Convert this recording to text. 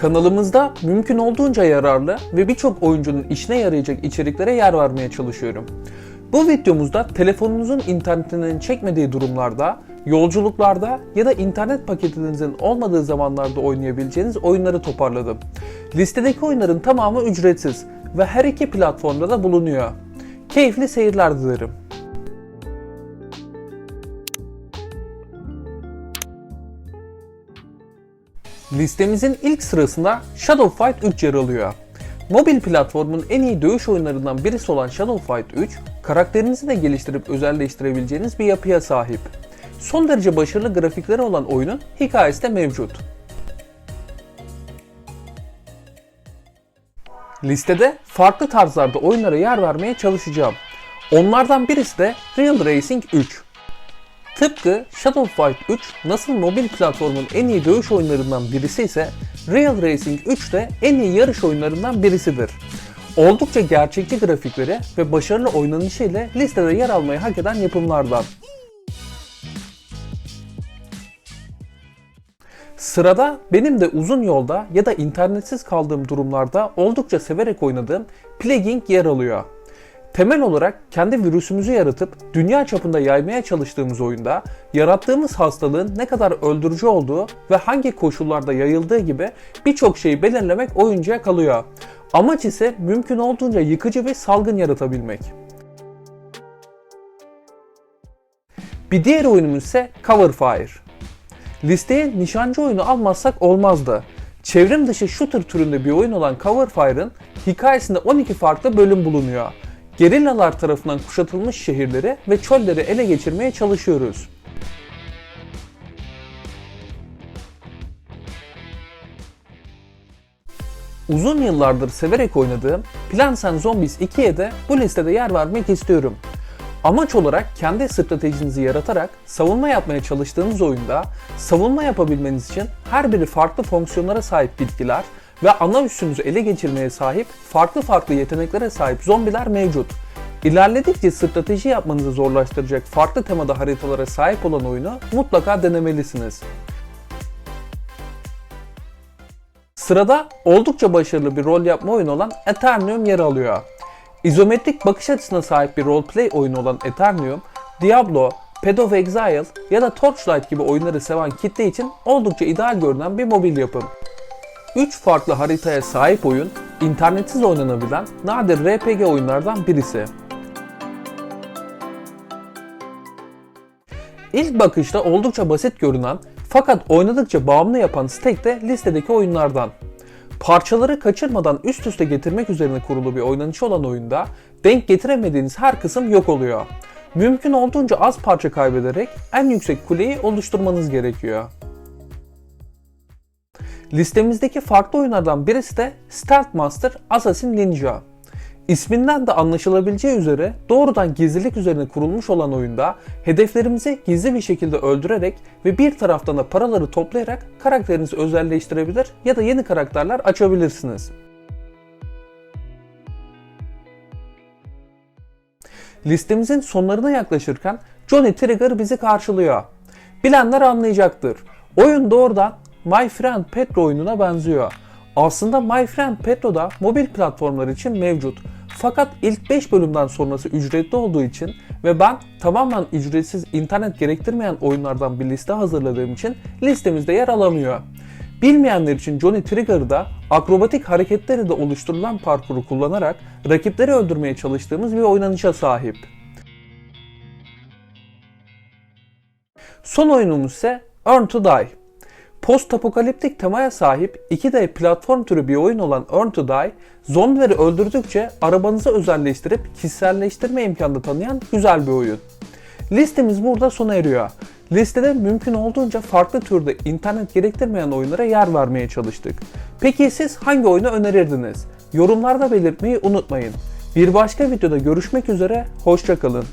Kanalımızda mümkün olduğunca yararlı ve birçok oyuncunun işine yarayacak içeriklere yer vermeye çalışıyorum. Bu videomuzda telefonunuzun internetinin çekmediği durumlarda, yolculuklarda ya da internet paketinizin olmadığı zamanlarda oynayabileceğiniz oyunları toparladım. Listedeki oyunların tamamı ücretsiz ve her iki platformda da bulunuyor. Keyifli seyirler dilerim. Listemizin ilk sırasında Shadow Fight 3 yer alıyor. Mobil platformun en iyi dövüş oyunlarından birisi olan Shadow Fight 3, karakterinizi de geliştirip özelleştirebileceğiniz bir yapıya sahip. Son derece başarılı grafikleri olan oyunun hikayesi de mevcut. Listede farklı tarzlarda oyunlara yer vermeye çalışacağım. Onlardan birisi de Real Racing 3. Tıpkı Shadow Fight 3 nasıl mobil platformun en iyi dövüş oyunlarından birisi ise Real Racing 3 de en iyi yarış oyunlarından birisidir. Oldukça gerçekçi grafikleri ve başarılı oynanışı ile listede yer almayı hak eden yapımlardan. Sırada benim de uzun yolda ya da internetsiz kaldığım durumlarda oldukça severek oynadığım Plaguing yer alıyor. Temel olarak kendi virüsümüzü yaratıp dünya çapında yaymaya çalıştığımız oyunda yarattığımız hastalığın ne kadar öldürücü olduğu ve hangi koşullarda yayıldığı gibi birçok şeyi belirlemek oyuncuya kalıyor. Amaç ise mümkün olduğunca yıkıcı bir salgın yaratabilmek. Bir diğer oyunumuz ise Cover Fire. Listeye nişancı oyunu almazsak olmazdı. Çevrim dışı shooter türünde bir oyun olan Cover Fire'ın hikayesinde 12 farklı bölüm bulunuyor. Gerillalar tarafından kuşatılmış şehirleri ve çölleri ele geçirmeye çalışıyoruz. Uzun yıllardır severek oynadığım Plants and Zombies 2'ye de bu listede yer vermek istiyorum. Amaç olarak kendi stratejinizi yaratarak savunma yapmaya çalıştığınız oyunda savunma yapabilmeniz için her biri farklı fonksiyonlara sahip bitkiler ve ana üssünüzü ele geçirmeye sahip farklı farklı yeteneklere sahip zombiler mevcut. İlerledikçe strateji yapmanızı zorlaştıracak farklı temada haritalara sahip olan oyunu mutlaka denemelisiniz. Sırada oldukça başarılı bir rol yapma oyunu olan Eternium yer alıyor. İzometrik bakış açısına sahip bir roleplay oyunu olan Eternium, Diablo, Path of Exile ya da Torchlight gibi oyunları seven kitle için oldukça ideal görünen bir mobil yapım. 3 farklı haritaya sahip oyun, internetsiz oynanabilen nadir RPG oyunlardan birisi. İlk bakışta oldukça basit görünen fakat oynadıkça bağımlı yapan Stake de listedeki oyunlardan. Parçaları kaçırmadan üst üste getirmek üzerine kurulu bir oynanışı olan oyunda denk getiremediğiniz her kısım yok oluyor. Mümkün olduğunca az parça kaybederek en yüksek kuleyi oluşturmanız gerekiyor. Listemizdeki farklı oyunlardan birisi de Stealth Master Assassin Ninja. İsminden de anlaşılabileceği üzere doğrudan gizlilik üzerine kurulmuş olan oyunda hedeflerimizi gizli bir şekilde öldürerek ve bir taraftan da paraları toplayarak karakterinizi özelleştirebilir ya da yeni karakterler açabilirsiniz. Listemizin sonlarına yaklaşırken Johnny Trigger bizi karşılıyor. Bilenler anlayacaktır. Oyun doğrudan My Friend Petro oyununa benziyor. Aslında My Friend Petro da mobil platformlar için mevcut. Fakat ilk 5 bölümden sonrası ücretli olduğu için ve ben tamamen ücretsiz internet gerektirmeyen oyunlardan bir liste hazırladığım için listemizde yer alamıyor. Bilmeyenler için Johnny Trigger'da akrobatik hareketleri de oluşturulan parkuru kullanarak rakipleri öldürmeye çalıştığımız bir oynanışa sahip. Son oyunumuz ise Earn to Die. Post apokaliptik temaya sahip 2D platform türü bir oyun olan Earn to Die, zombileri öldürdükçe arabanızı özelleştirip kişiselleştirme imkanı tanıyan güzel bir oyun. Listemiz burada sona eriyor. Listede mümkün olduğunca farklı türde internet gerektirmeyen oyunlara yer vermeye çalıştık. Peki siz hangi oyunu önerirdiniz? Yorumlarda belirtmeyi unutmayın. Bir başka videoda görüşmek üzere, hoşçakalın.